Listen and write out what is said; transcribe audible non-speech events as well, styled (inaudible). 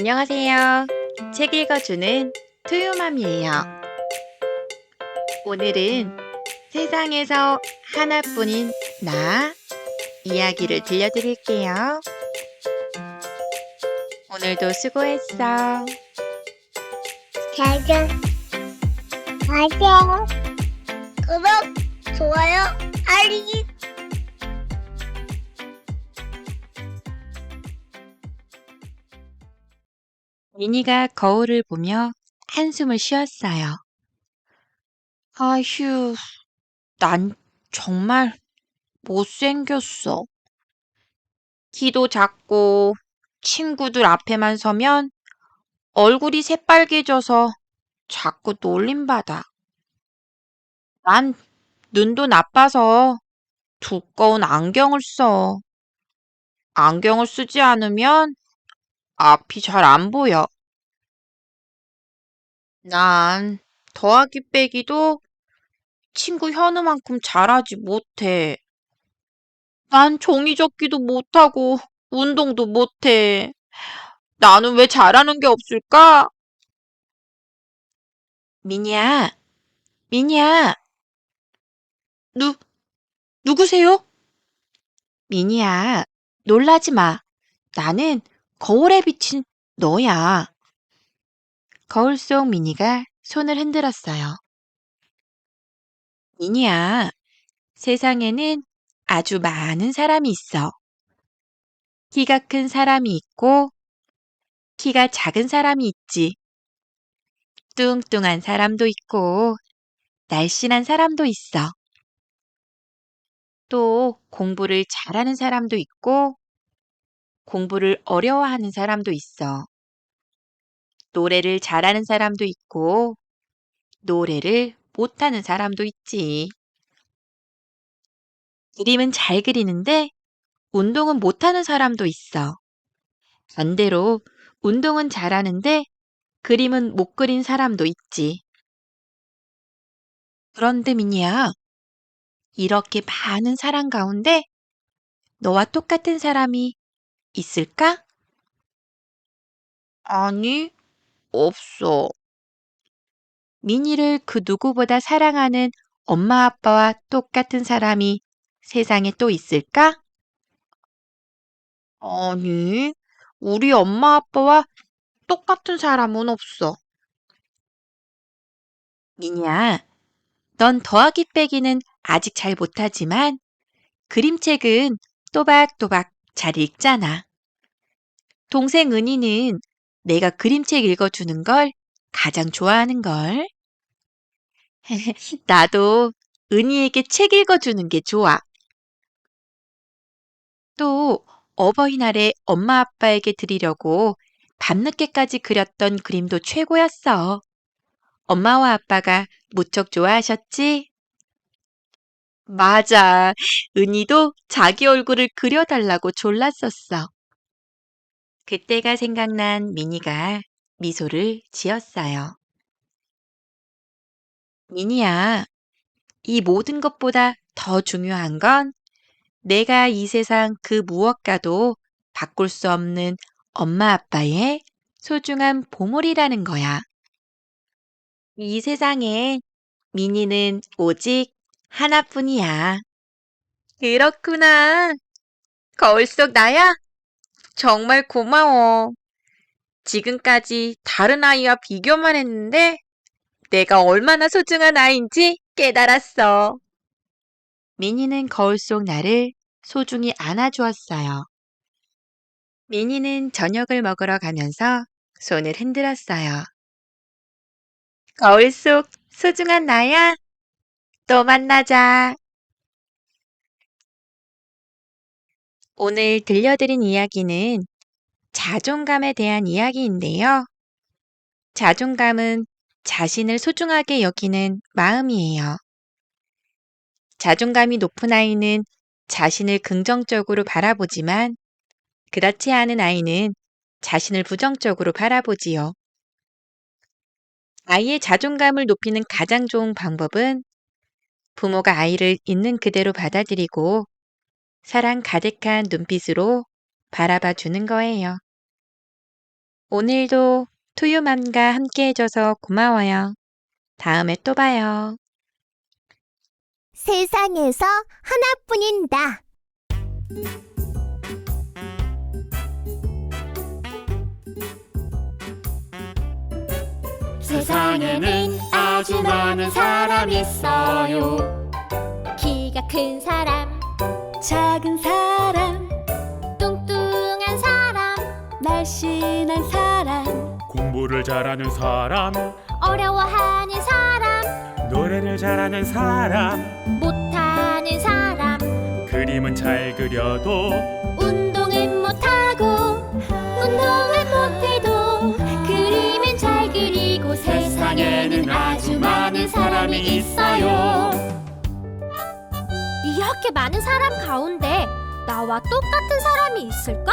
안녕하세요. 책 읽어주는 투유맘이에요. 오늘은 세상에서 하나뿐인 나 이야기를 들려드릴게요. 오늘도 수고했어. 잘자 잘자 구독 좋아요 알리기 미니가 거울을 보며 한숨을 쉬었어요. 아휴, 난 정말 못생겼어. 키도 작고 친구들 앞에만 서면 얼굴이 새빨개져서 자꾸 놀림받아. 난 눈도 나빠서 두꺼운 안경을 써. 안경을 쓰지 않으면 앞이 잘 안 보여. 난 더하기 빼기도 친구 현우만큼 잘하지 못해. 난 종이 접기도 못하고 운동도 못해. 나는 왜 잘하는 게 없을까? 미니야, 미니야. 누, 누구세요? 미니야, 놀라지 마. 나는 거울에 비친 너야. 거울 속 미니가 손을 흔들었어요. 미니야, 세상에는 아주 많은 사람이 있어. 키가 큰 사람이 있고, 키가 작은 사람이 있지. 뚱뚱한 사람도 있고, 날씬한 사람도 있어. 또 공부를 잘하는 사람도 있고, 공부를 어려워하는 사람도 있어. 노래를 잘하는 사람도 있고, 노래를 못하는 사람도 있지. 그림은 잘 그리는데, 운동은 못하는 사람도 있어. 반대로, 운동은 잘하는데, 그림은 못 그린 사람도 있지. 그런데 미니야, 이렇게 많은 사람 가운데 너와 똑같은 사람이 있을까? 아니, 없어. 미니를 그 누구보다 사랑하는 엄마 아빠와 똑같은 사람이 세상에 또 있을까? 아니, 우리 엄마 아빠와 똑같은 사람은 없어. 미니야, 넌 더하기 빼기는 아직 잘 못하지만 그림책은 또박또박 잘 읽잖아. 동생 은희는 내가 그림책 읽어주는 걸 가장 좋아하는 걸. (laughs) 나도 은희에게 책 읽어주는 게 좋아. 또 어버이날에 엄마 아빠에게 드리려고 밤늦게까지 그렸던 그림도 최고였어. 엄마와 아빠가 무척 좋아하셨지? 맞아. 은희도 자기 얼굴을 그려달라고 졸랐었어. 그때가 생각난 미니가 미소를 지었어요. 미니야, 이 모든 것보다 더 중요한 건 내가 이 세상 그 무엇과도 바꿀 수 없는 엄마 아빠의 소중한 보물이라는 거야. 이 세상에 미니는 오직 하나뿐이야. 그렇구나. 거울 속 나야? 정말 고마워. 지금까지 다른 아이와 비교만 했는데 내가 얼마나 소중한 아이인지 깨달았어. 미니는 거울 속 나를 소중히 안아주었어요. 미니는 저녁을 먹으러 가면서 손을 흔들었어요. 거울 속 소중한 나야. 또 만나자. 오늘 들려드린 이야기는 자존감에 대한 이야기인데요. 자존감은 자신을 소중하게 여기는 마음이에요. 자존감이 높은 아이는 자신을 긍정적으로 바라보지만 그렇지 않은 아이는 자신을 부정적으로 바라보지요. 아이의 자존감을 높이는 가장 좋은 방법은 부모가 아이를 있는 그대로 받아들이고 사랑 가득한 눈빛으로 바라봐 주는 거예요. 오늘도 투유맘과 함께 해줘서 고마워요. 다음에 또 봐요. 세상에서 하나뿐인 나. 세상에는 아주 많은 사람이 있어요. 키가 큰 사람, 작은 사람, 뚱뚱한 사람, 날씬한 사람, 공부를 잘하는 사람, 어려워하는 사람, 노래를 잘하는 사람, 못하는 사람, 그림은 잘 그려도 이렇게 많은 사람 가운데 나와 똑같은 사람이 있을까?